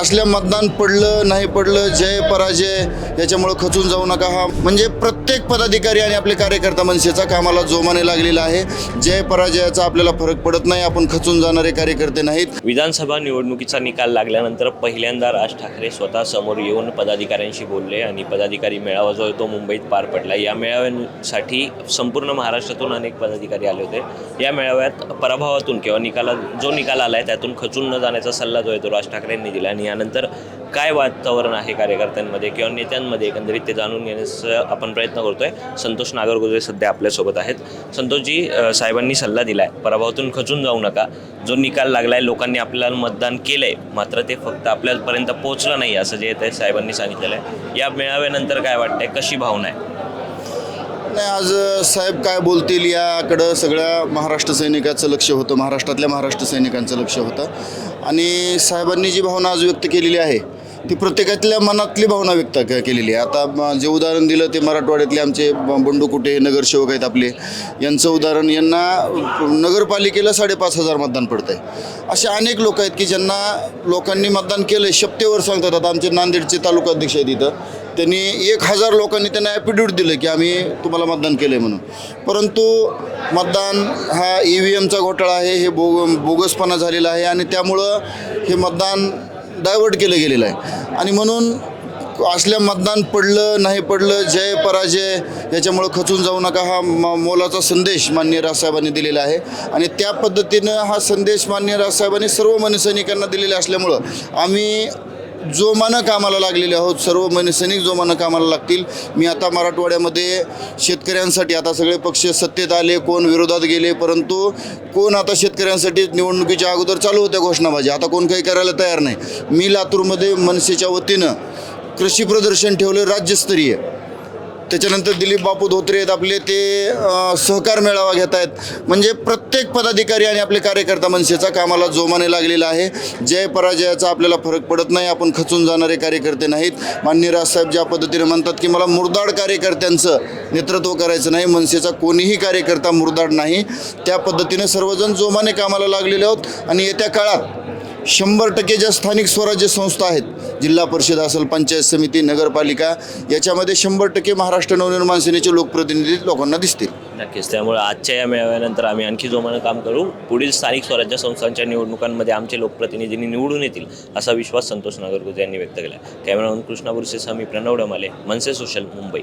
असल्या मतदान पडलं नाही पडलं जय पराजय याच्यामुळं खचून जाऊ नका हा. म्हणजे प्रत्येक पदाधिकारी आणि आपले कार्यकर्ता मनसेचा कामाला जोमाने लागलेला आहे. जय पराजयाचा आपल्याला फरक पडत नाही आपण खचून जाणारे कार्यकर्ते नाहीत. विधानसभा निवडणुकीचा निकाल लागल्यानंतर पहिल्यांदा राज ठाकरे स्वतः समोर येऊन पदाधिकाऱ्यांशी बोलले आणि पदाधिकारी मेळावा जो आहे तो मुंबईत पार पडला. या मेळाव्यांसाठी संपूर्ण महाराष्ट्रातून अनेक पदाधिकारी आले होते. या मेळाव्यात पराभवातून किंवा निकाला जो निकाल आला आहे त्यातून खचून न जाण्याचा सल्ला जो आहे तो राज ठाकरेंनी दिला आणि यानंतर काय वातावरण आहे कार्यकर्त्यांमध्ये किंवा नेत्यांमध्ये एकंदरीत ते जाणून घेण्याचा आपण प्रयत्न करतोय. संतोष नागरगोजे सध्या आपल्यासोबत आहेत. संतोषजी साहेबांनी सल्ला दिला आहे पराभवातून खचून जाऊ नका. जो निकाल लागला आहे लोकांनी आपल्याला मतदान केलं आहे मात्र ते फक्त आपल्यापर्यंत पोहोचलं नाही असं जे ते साहेबांनी सांगितलेलं आहे. या मेळाव्यानंतर काय वाटतंय? कशी भावना आहे? नाही आज साहेब काय बोलतील याकडं सगळ्या महाराष्ट्र सैनिकाचं लक्ष होतं महाराष्ट्रातल्या महाराष्ट्र सैनिकांचं लक्ष होतं. आणि साहेबांनी जी भावना आज व्यक्त केलेली आहे ती प्रत्येकातल्या मनातली भावना व्यक्त केलेली आहे. आता जे उदाहरण दिलं ते मराठवाड्यातले आमचे ब- बंडू कुटे नगरसेवक आहेत आपले. यांचं उदाहरण यांना नगरपालिकेला साडेपाच हजार मतदान पडतं आहे असे अनेक लोक आहेत की ज्यांना लोकांनी मतदान केलं आहे सांगतात. आता आमचे नांदेडचे तालुका अध्यक्ष आहेत इथं. त्यांनी एक हजार लोकांनी त्यांना ॲफिडेविट दिलं की आम्ही तुम्हाला मतदान केलं आहे म्हणून. परंतु मतदान हा ई व्ही एमचा घोटाळा आहे हे बोग बोगसपणा झालेला आहे आणि त्यामुळं हे मतदान डायवर्ट केलं गेलेलं आहे. आणि म्हणून असल्या मतदान पडलं नाही पडलं जय पराजय याच्यामुळं खचून जाऊ नका हा म मोलाचा संदेश मान्य राजसाहेबांनी दिलेला आहे. आणि त्या पद्धतीनं हा संदेश मान्य राजसाहेबांनी सर्व मनसैनिकांना दिलेला असल्यामुळं आम्ही जोमानं कामाला लागलेले आहोत सर्व मनसैनिक जोमानं कामाला लागतील. मी आता मराठवाड्यामध्ये शेतकऱ्यांसाठी आता सगळे पक्ष सत्तेत आले कोण विरोधात गेले परंतु कोण आता शेतकऱ्यांसाठी निवडणुकीच्या अगोदर चालू होत्या घोषणाबाजी. आता कोण काही करायला तयार नाही. मी लातूरमध्ये मनसेच्या वतीनं कृषी प्रदर्शन ठेवलं राज्यस्तरीय. त्याच्यानंतर दिलीप बापू धोत्रे आहेत आपले ते सहकार मेळावा घेत आहेत म्हणजे प्रत्येक पदाधिकारी आणि आपले कार्यकर्ता मनसेचा कामाला जोमाने लागलेला आहे. जय पराजयाचा आपल्याला फरक पडत नाही आपण खचून जाणारे कार्यकर्ते नाहीत. मान्य राजसाहेब ज्या पद्धतीने म्हणतात की मला मुरदाड कार्यकर्त्यांचं नेतृत्व करायचं नाही मनसेचा कोणीही कार्यकर्ता मुरदाड नाही. त्या पद्धतीने सर्वजण जोमाने कामाला लागलेले आहोत. आणि येत्या काळात शंभर टक्के ज्या स्थानिक स्वराज्य संस्था आहेत जिल्हा परिषद असेल पंचायत समिती नगरपालिका याच्यामध्ये शंभर टक्के महाराष्ट्र नवनिर्माण सेनेचे लोकप्रतिनिधी लोकांना दिसतील. नक्कीच त्यामुळे आजच्या या मेळाव्यानंतर आम्ही आणखी जोमानं काम करू. पुढील स्थानिक स्वराज्य संस्थांच्या निवडणुकांमध्ये आमचे लोकप्रतिनिधींनी निवडून येतील असा विश्वास संतोष नागरगोजे यांनी व्यक्त केला. कॅमेरामन कृष्णा स्वामी मी प्रणव डमाले मनसे सोशल मुंबई.